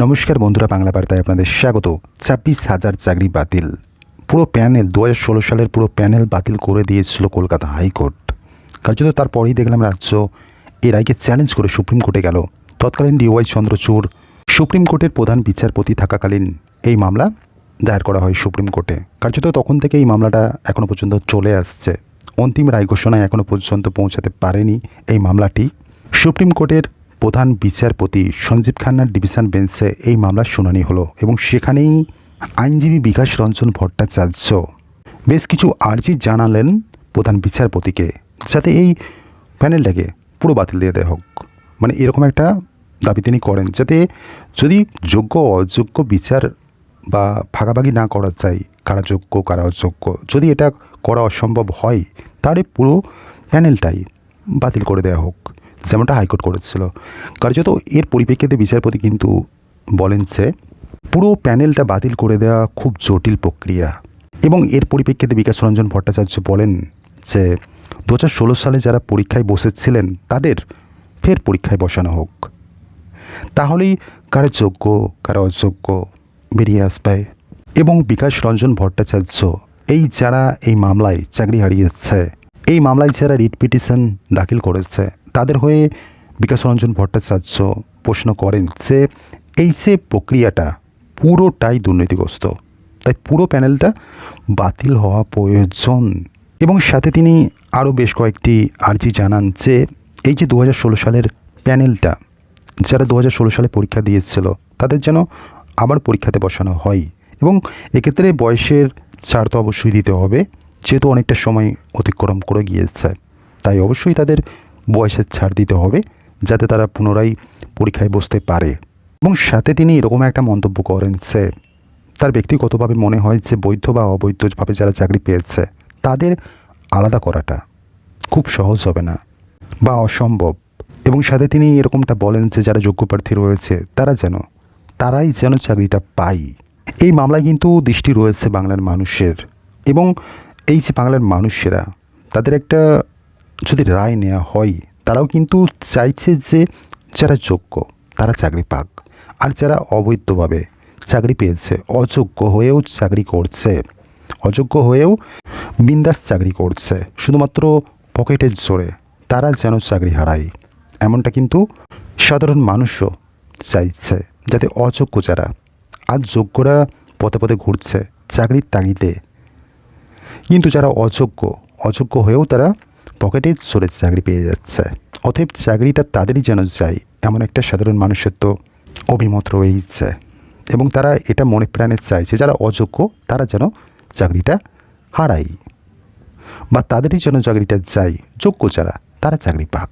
নমস্কার বন্ধুরা, বাংলা বার্তায় আপনাদের স্বাগত। ছাব্বিশ হাজার চাকরি বাতিল। পুরো প্যানেল দু হাজার ষোলো সালের পুরো প্যানেল বাতিল করে দিয়েছিল কলকাতা হাইকোর্ট। কার্যত তারপরেই দেখলাম রাজ্য এই রায়কে চ্যালেঞ্জ করে সুপ্রিম কোর্টে গেল। তৎকালীন ডিওয়াই চন্দ্রচূড় সুপ্রিম কোর্টের প্রধান বিচারপতি থাকাকালীন এই মামলা দায়ের করা হয় সুপ্রিম কোর্টে। কার্যত তখন থেকে এই মামলাটা এখনও পর্যন্ত চলে আসছে। অন্তিম রায় ঘোষণায় এখনও পর্যন্ত পৌঁছাতে পারেনি এই মামলাটি। সুপ্রিম কোর্টের প্রধান বিচারপতি সঞ্জীব খান্নার ডিভিশন বেঞ্চে এই মামলার শুনানি হলো এবং সেখানেই আইনজীবী বিকাশ রঞ্জন ভট্টাচার্য বেশ কিছু আর্জি জানালেন প্রধান বিচারপতিকে যাতে এই প্যানেলটাকে পুরো বাতিল দিয়ে দেওয়া হোক। মানে এরকম একটা দাবি তিনি করেন যাতে যদি যোগ্য অযোগ্য বিচার বা ভাগাভাগি না করা যায়, কারা যোগ্য, কারা অযোগ্য, যদি এটা করা অসম্ভব হয়, তাহলে পুরো প্যানেলটাই বাতিল করে দেওয়া হোক। যেমনটা হাইকোর্ট করেছিল। কার্যত এর পরিপ্রেক্ষিতে বিচারপতি কিন্তু বলেন যে, পুরো প্যানেলটা বাতিল করে দেওয়া খুব জটিল প্রক্রিয়া। এবং এর পরিপ্রেক্ষিতে বিকাশ রঞ্জন ভট্টাচার্য বলেন যে, দু হাজার ষোলো সালে যারা পরীক্ষায় বসেছিলেন, তাদের ফের পরীক্ষায় বসানো হোক। তাহলেই কার যোগ্য, কার অযোগ্য বেরিয়ে আসবে। এবং বিকাশ রঞ্জন ভট্টাচার্য এই যারা এই মামলায় চাকরি হারিয়েছে, এই মামলায় যারা রিট পিটিশন দাখিল করেছে তাদের হয়ে বিকাশ রঞ্জন ভট্টাচার্য প্রশ্ন করেন যে, এই যে প্রক্রিয়াটা পুরোটাই দুর্নীতিগ্রস্ত, তাই পুরো প্যানেলটা বাতিল হওয়া প্রয়োজন। এবং সাথে তিনি আরও বেশ কয়েকটি আর্জি জানান যে, এই যে দু হাজার ষোলো সালের প্যানেলটা, যারা দু হাজার ষোলো সালে পরীক্ষা দিয়েছিল, তাদের যেন আবার পরীক্ষাতে বসানো হয়। এবং এক্ষেত্রে বয়সের ছাড় তো অবশ্যই দিতে হবে, যেহেতু অনেকটা সময় অতিক্রম করে গিয়েছে। তাই অবশ্যই তাদের বয়সের ছাড় দিতে হবে যাতে তারা পুনরায় পরীক্ষায় বসতে পারে। এবং সাথে তিনি এরকম একটা মন্তব্য করেন যে, তার ব্যক্তিগতভাবে মনে হয় যে বৈধ বা অবৈধভাবে যারা চাকরি পেয়েছে, তাদের আলাদা করাটা খুব সহজ হবে না বা অসম্ভব। এবং সাথে তিনি এরকমটা বলেন যে, যারা যোগ্য প্রার্থী রয়েছে, তারা যেন, তারাই যেন চাকরিটা পায়। এই মামলায় কিন্তু দৃষ্টি রয়েছে বাংলার মানুষের। এবং এই যে বাংলার মানুষেরা, তাদের একটা যদি রায় নেওয়া হয়, তারাও কিন্তু চাইছে যে যারা যোগ্য, তারা চাকরি পাক। আর যারা অবৈধভাবে চাকরি পেয়েছে, অযোগ্য হয়েও চাকরি করছে, অযোগ্য হয়েও বিন্দাস চাকরি করছে, শুধুমাত্র পকেটের জোরে, তারা যেন চাকরি হারায়। এমনটা কিন্তু সাধারণ মানুষও চাইছে, যাতে অযোগ্য যারা, আর যোগ্যরা পথে পথে ঘুরছে, চাকরির তাগিদে। কিন্তু যারা অযোগ্য অযোগ্য হয়েও তারা পকেটে চলে চাকরি পেয়ে যাচ্ছে। অতএব চাকরিটা তাদেরই যেন যায় এমন একটা সাধারণ মানুষের তো অভিমত রয়েছে এবং তারা এটা মনে প্রাণে চাইছে, যারা অযোগ্য, তারা যেন চাকরিটা হারাই বা তাদেরই যেন চাকরিটা যায় যোগ্য যারা, তারা চাকরি পাক।